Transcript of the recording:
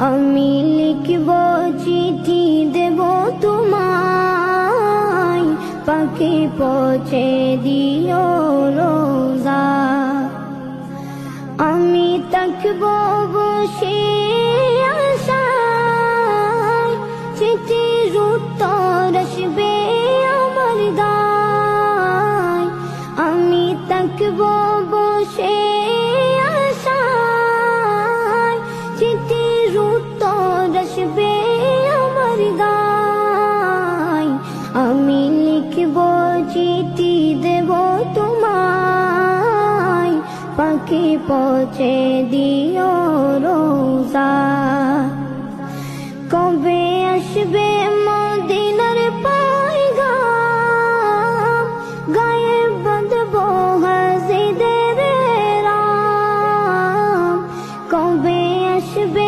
আমি লিখব চিঠি দেব তোমায়। পাখি পৌঁছে দিও রোজা। আমি থাকব বসে আশায়। চিঠির উত্তর আসবে আমার গায় আমি থাকব ভাসবে আমার গায় আমি লিখব চিঠি, দেব তোমায়। পাখি পচে দিও রোজা। কবে আসবে মদিনার পায় গায়ে বাঁধব হাসিদের রাম। কবে আসবে